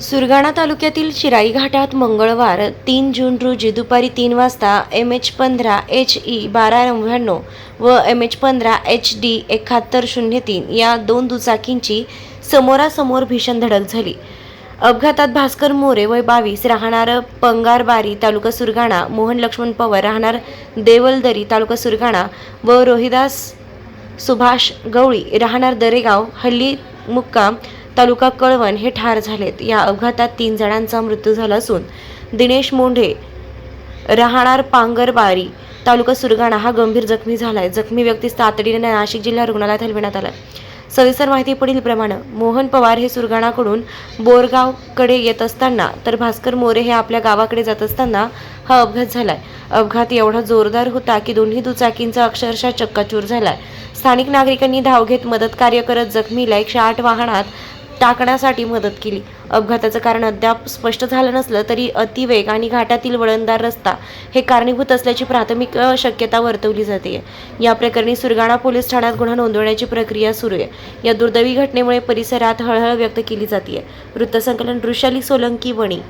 सुरगाणा तालुक्यातील चिराई घाटात मंगळवार तीन जून रोजी दुपारी तीन वाजता एम एच पंधरा एच ई बारा नव्याण्णव व एम एच पंधरा एच डी एकाहत्तर शून्य तीन या दोन दुचाकींची समोरासमोर भीषण धडक झाली. अपघातात भास्कर मोरे वय बावीस राहणार पंगारबारी तालुका सुरगाणा मोहन लक्ष्मण पवार राहणार देवलदरी तालुका सुरगाणा व रोहिदास सुभाष गवळी राहणार दरेगाव हल्ली मुक्काम तालुका कळवण हे ठार झालेत. या अपघातात तीन जणांचा मृत्यू झाला असून दिनेश मोंढे राहणार पांगरबारी तालुका सुरगाणा हा गंभीर जखमी झालाय. जखमी व्यक्तीस तातडीने नाशिक जिल्हा रुग्णालयात हलविण्यात आला सविस्तर माहिती पुढीलप्रमाणे मोहन पवार हे सुरगाणाकडून बोरगावकडे येत असताना तर भास्कर मोरे हे आपल्या गावाकडे जात असताना हा अपघात झालाय. अपघात एवढा जोरदार होता की दोन्ही दुचाकींचा अक्षरशः चक्काचूर झालाय. स्थानिक नागरिकांनी धाव घेत मदत कार्य करत जखमीला एकशे आठ वाहनात टाकण्यासाठी मदत केली. अपघाताचं कारण अद्याप स्पष्ट झालं नसलं तरी अतिवेग आणि घाटातील वळणदार रस्ता हे कारणीभूत असल्याची प्राथमिक शक्यता वर्तवली जाते. या प्रकरणी सुरगाणा पोलीस ठाण्यात गुन्हा नोंदवण्याची प्रक्रिया सुरू आहे. या दुर्दैवी घटनेमुळे परिसरात हळहळ व्यक्त केली जाते. वृत्तसंकलन वृषाली सोलंकी वणी.